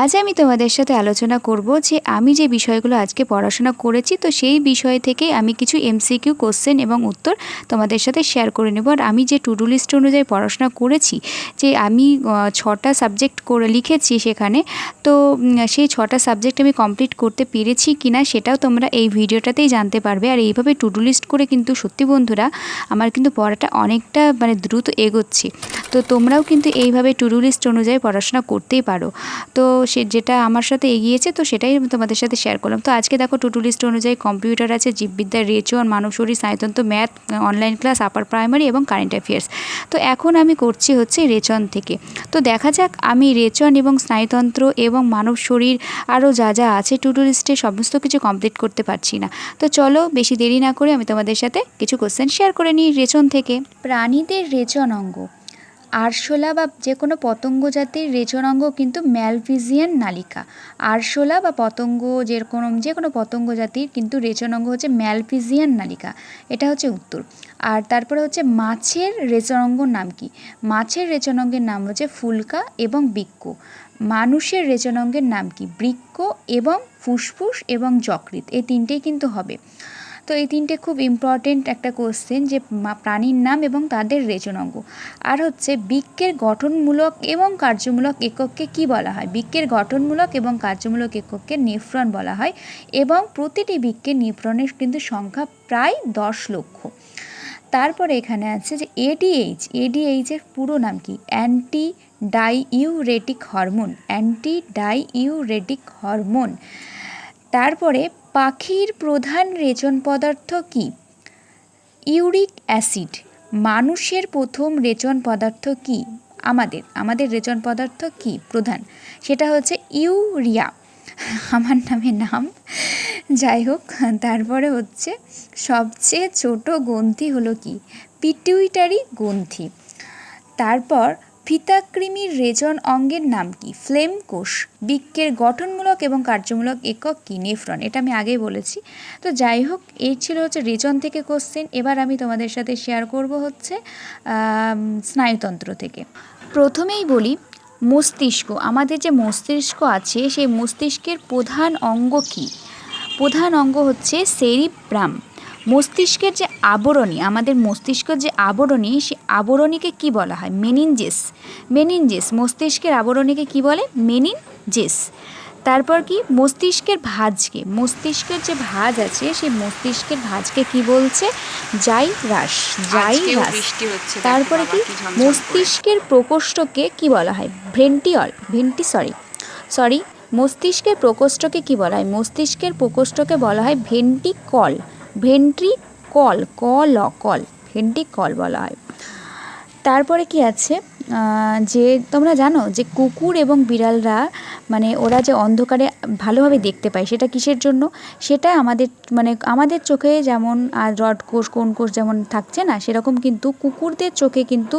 আজ আমি তোমাদের সাথে আলোচনা করব যে আমি যে বিষয়গুলো আজকে পড়াশোনা করেছি, তো সেই বিষয় থেকে আমি কিছু এমসিকিউ কোশ্চেন এবং উত্তর তোমাদের সাথে শেয়ার করে নেব। আর আমি যে টু ডু লিস্ট অনুযায়ী পড়াশোনা করেছি, যে আমি ছটা সাবজেক্ট করে লিখেছি সেখানে, তো সেই ছটা সাবজেক্ট আমি কমপ্লিট করতে পেরেছি কি না সেটাও তোমরা এই ভিডিওটাতেই জানতে পারবে। আর এইভাবে টু ডু লিস্ট করে কিন্তু সত্যি বন্ধুরা, আমার কিন্তু পড়াটা অনেকটা মানে দ্রুত এগোচ্ছে। তো তোমরাও কিন্তু এইভাবে টু ডু লিস্ট অনুযায়ী পড়াশোনা করতেই পারো। তো সে যেটা আমার সাথে এগিয়েছে, তো সেটাই আমি তোমাদের সাথে শেয়ার করলাম। তো আজকে দেখো টু ডু লিস্ট অনুযায়ী কম্পিউটার আছে, জীববিদ্যা রেচন মানব শরীর সাহিত্যন্ত math online class upper primary এবং কারেন্ট অ্যাফেয়ার্স তো এখন আমি করছি হচ্ছে রেচন থেকে। তো দেখা যাক আমি রেচন এবং স্নায়ুতন্ত্র এবং মানব শরীর আরও যা যা আছে টু ডু লিস্টে সমস্ত কিছু কমপ্লিট করতে পারছি না। তো চলো বেশি দেরি না করে আমি তোমাদের সাথে কিছু কোশ্চেন শেয়ার করে নিই রেচন থেকে। প্রাণীদের রেচন অঙ্গ। আরশোলা বা যে কোনো পতঙ্গ জাতির রেচন অঙ্গ কিন্তু ম্যালফিজিয়ান নালিকা। আরশোলা বা পতঙ্গ যে কোনো যে কোনো পতঙ্গ জাতির কিন্তু রেচন অঙ্গ হচ্ছে ম্যালফিজিয়ান নালিকা। এটা হচ্ছে উত্তর। আর তারপরে হচ্ছে মাছের রেচন অঙ্গর নাম কি? মাছের রেচন অঙ্গের নাম হচ্ছে ফুলকা এবং বৃক্ক। মানুষের রেচন অঙ্গের নাম কি? বৃক্ক এবং ফুসফুস এবং যকৃৎ। এই তিনটেই কিন্তু হবে। তো এই তিনটে খুব ইম্পর্টেন্ট একটা কোশ্চেন যে প্রাণীর নাম এবং তাদের রেচন অঙ্গ। আর হচ্ছে বৃক্কের গঠনমূলক এবং কার্যমূলক একককে কি বলা হয়? বৃক্কের গঠনমূলক এবং কার্যমূলক একককে নেফ্রন বলা হয় এবং প্রতিটি বৃক্কের নেফ্রনের কিন্তু সংখ্যা প্রায় দশ লক্ষ। তারপরে এখানে আছে যে এডিএইচ এডিএইচের পুরো নাম কি? Anti diuretic hormone anti diuretic hormone তারপরে পাখির প্রধান রেচন পদার্থ কি? ইউরিক অ্যাসিড, মানুষের প্রথম রেচন পদার্থ কি? আমাদের আমাদের রেচন পদার্থ কি? প্রধান, সেটা হচ্ছে ইউরিয়া। আমার নামে নাম, যাই হোক, তারপরে হচ্ছে সবচেয়ে ছোট গ্রন্থি হলো কি? পিটুইটারি গ্রন্থি। তারপর ফিতাকৃমির রেজন অঙ্গের নাম কি? ফ্লেম কোষ, বৃক্কের গঠনমূলক এবং কার্যমূলক একক কি? নেফ্রন, এটা আমি আগেই বলেছি। তো যাই হোক, এই ছিল হচ্ছে রেজন থেকে কোশ্চেন। এবার আমি তোমাদের সাথে শেয়ার করব হচ্ছে স্নায়ুতন্ত্র থেকে। প্রথমেই বলি, মস্তিষ্ক, আমাদের যে মস্তিষ্ক আছে, সেই মস্তিষ্কের প্রধান অঙ্গ কী? প্রধান অঙ্গ হচ্ছে সেরিব্রাম। মস্তিষ্কের যে আবরণী আমাদের মস্তিষ্কের যে আবরণী সে আবরণীকে কি বলা হয়? মেনিনজেস মেনিনজেস মস্তিষ্কের আবরণীকে কি বলে? মেনিনজেস তারপর কি? মস্তিষ্কের ভাঁজকে। মস্তিষ্কের যে ভাঁজ আছে সেই মস্তিষ্কের ভাঁজকে কি বলছে? জাইরাস। বৃষ্টি হচ্ছে দেখো তারপরে কি। মস্তিষ্কের প্রকোষ্ঠকে কি বলা হয়? ভেন্টিঅল ভেন্টি সরি সরি মস্তিষ্কের প্রকোষ্ঠকে কি বলা হয়? মস্তিষ্কের প্রকোষ্ঠকে বলা হয় ভেন্টিকল ভেন্ট্রিকল কল কল ভেন্টিকল বলা হয়। তারপরে কি আছে? যে তোমরা জানো যে কুকুর এবং বিড়ালরা মানে ওরা যে অন্ধকারে ভালোভাবে দেখতে পায়, সেটা কিসের জন্য? সেটা আমাদের মানে আমাদের চোখে যেমন আর রড কোষ কোন কোষ যেমন থাকছে না, সেরকম কিন্তু কুকুরদের চোখে কিন্তু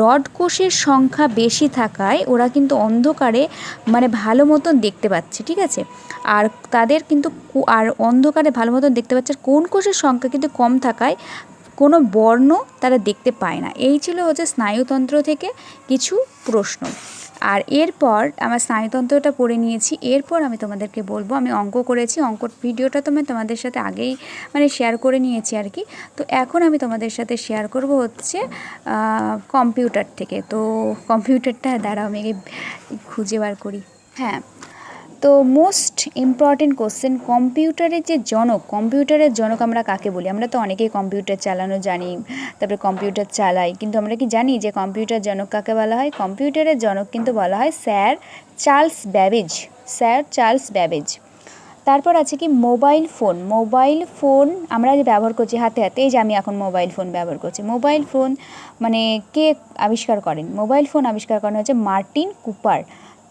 রড কোষের সংখ্যা বেশি থাকায় ওরা কিন্তু অন্ধকারে মানে ভালো মতন দেখতে পাচ্ছে, ঠিক আছে? আর তাদের কিন্তু আর অন্ধকারে ভালো মতন দেখতে পাচ্ছে কোন কোষের সংখ্যা কিন্তু কম থাকায় কোনো বর্ণ তারা দেখতে পায় না। এই ছিল হচ্ছে স্নায়ুতন্ত্র থেকে কিছু প্রশ্ন। আর এরপর আমার স্নায়ুতন্ত্রটা পড়ে নিয়েছি। এরপর আমি তোমাদেরকে বলব, আমি অঙ্ক করেছি। অঙ্ক ভিডিওটা তো আমি তোমাদের সাথে আগেই মানে শেয়ার করে নিয়েছি আর কি। তো এখন আমি তোমাদের সাথে শেয়ার করব হচ্ছে কম্পিউটার থেকে। তো কম্পিউটারটা দ্বারা আমি খুঁজে বার করি। হ্যাঁ। তো মোস্ট ইম্পর্টেন্ট কোশ্চেন কম্পিউটারের যে জনক কম্পিউটারের জনক আমরা কাকে বলি? আমরা তো অনেকেই কম্পিউটার চালানো জানি, তারপরে কম্পিউটার চালাই, কিন্তু আমরা কি জানি যে কম্পিউটার জনক কাকে বলা হয়? কম্পিউটারের জনক কিন্তু বলা হয় sir Charles Babbage, sir Charles Babbage. তারপর আছে কি মোবাইল ফোন মোবাইল ফোন আমরা যে ব্যবহার করছি হাতে হাতে, এই যে আমি এখন মোবাইল ফোন ব্যবহার করছি মোবাইল ফোন মানে কে আবিষ্কার করেন? মোবাইল ফোন আবিষ্কার করেন হচ্ছে মার্টিন কুপার।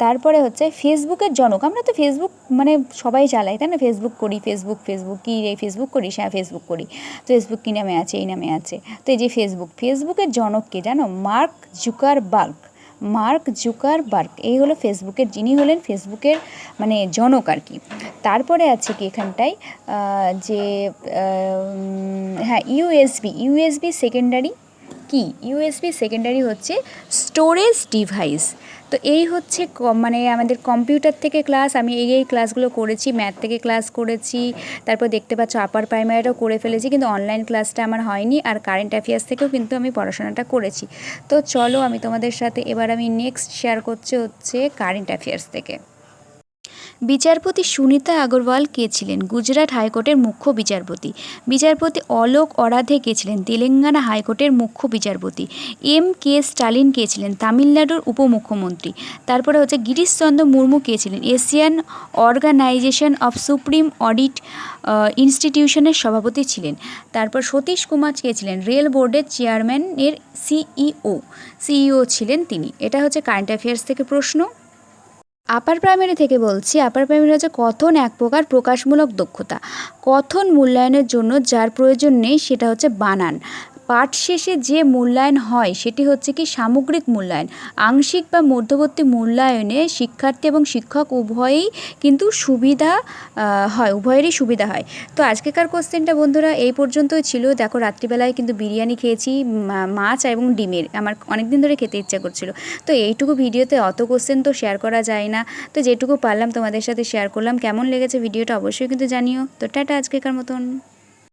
তারপরে হচ্ছে ফেসবুকের জনক। আমরা তো ফেসবুক মানে সবাই চালাই, তাই না? ফেসবুক করি, ফেসবুক ফেসবুক কী রে? ফেসবুক করিস? হ্যাঁ ফেসবুক করি। ফেসবুক কী নামে আছে? এই নামে আছে। তো এই যে ফেসবুক, ফেসবুকের জনক কে জানো? Mark Zucker Zuckerberg. Mark Zucker Zuckerberg, এই হলো ফেসবুকের, যিনি হলেন ফেসবুকের মানে জনক আর কি। তারপরে আছে কি এখানটায়? যে হ্যাঁ ইউএসবি ইউএসবি সেকেন্ডারি কি? ইউএসবি সেকেন্ডারি হচ্ছে স্টোরেজ ডিভাইস তো এই হচ্ছে মানে আমাদের কম্পিউটার থেকে ক্লাস আমি এই এই ক্লাসগুলো করেছি ম্যাথ থেকে ক্লাস করেছি, তারপর দেখতে পাচ্ছ আপার প্রাইমারিটাও করে ফেলেছি, কিন্তু অনলাইন ক্লাসটা আমার হয়নি, আর কারেন্ট অ্যাফেয়ার্স থেকেও কিন্তু আমি পড়াশোনাটা করেছি। তো চলো আমি তোমাদের সাথে, এবার আমি নেক্সট শেয়ার করছি হচ্ছে কারেন্ট অ্যাফেয়ার্স থেকে। বিচারপতি সুনিতা আগরওয়াল কে ছিলেন? গুজরাট হাইকোর্টের মুখ্য বিচারপতি। বিচারপতি অলোক অরাধে কে ছিলেন? তেলেঙ্গানা হাইকোর্টের মুখ্য বিচারপতি। এম কে স্টালিন কে ছিলেন? তামিলনাড়ুর উপমুখ্যমন্ত্রী। তারপরে হচ্ছে গিরিশচন্দ্র মুর্মু কে ছিলেন? Asian organisation of supreme audit ইনস্টিটিউশনের সভাপতি ছিলেন। তারপর সতীশ কুমার কে ছিলেন? রেল বোর্ডের চেয়ারম্যানের সিইও সিইও ছিলেন তিনি। এটা হচ্ছে কারেন্ট অ্যাফেয়ার্স থেকে প্রশ্ন। আপার প্রাইমারি থেকে বলছি আপার প্রাইমারি হচ্ছে কথন এক প্রকার প্রকাশমূলক দক্ষতা। কথন মূল্যায়নের জন্য যার প্রয়োজন নেই সেটা হচ্ছে বানান। পাঠ শেষে যে মূল্যায়ন হয়, সেটি হচ্ছে কি সামগ্রিক মূল্যায়ন। আংশিক বা মধ্যবর্তী মূল্যায়নে শিক্ষার্থী এবং শিক্ষক উভয়েই কিন্তু সুবিধা হয়, উভয়েরই সুবিধা হয়। তো আজকেকার কোশ্চেনটা বন্ধুরা এই পর্যন্তই ছিল। দেখো, রাত্রিবেলায় কিন্তু বিরিয়ানি খেয়েছি মাছ এবং ডিমের। আমার অনেক দিন ধরে খেতে ইচ্ছা করছিল। তো এইটুকু ভিডিওতে অত কোশ্চেন তো শেয়ার করা যায় না। তো যেটুকু পারলাম তোমাদের সাথে শেয়ার করলাম। কেমন লেগেছে ভিডিওটা অবশ্যই কিন্তু জানিও। তো টাটা আজকেকার মতন।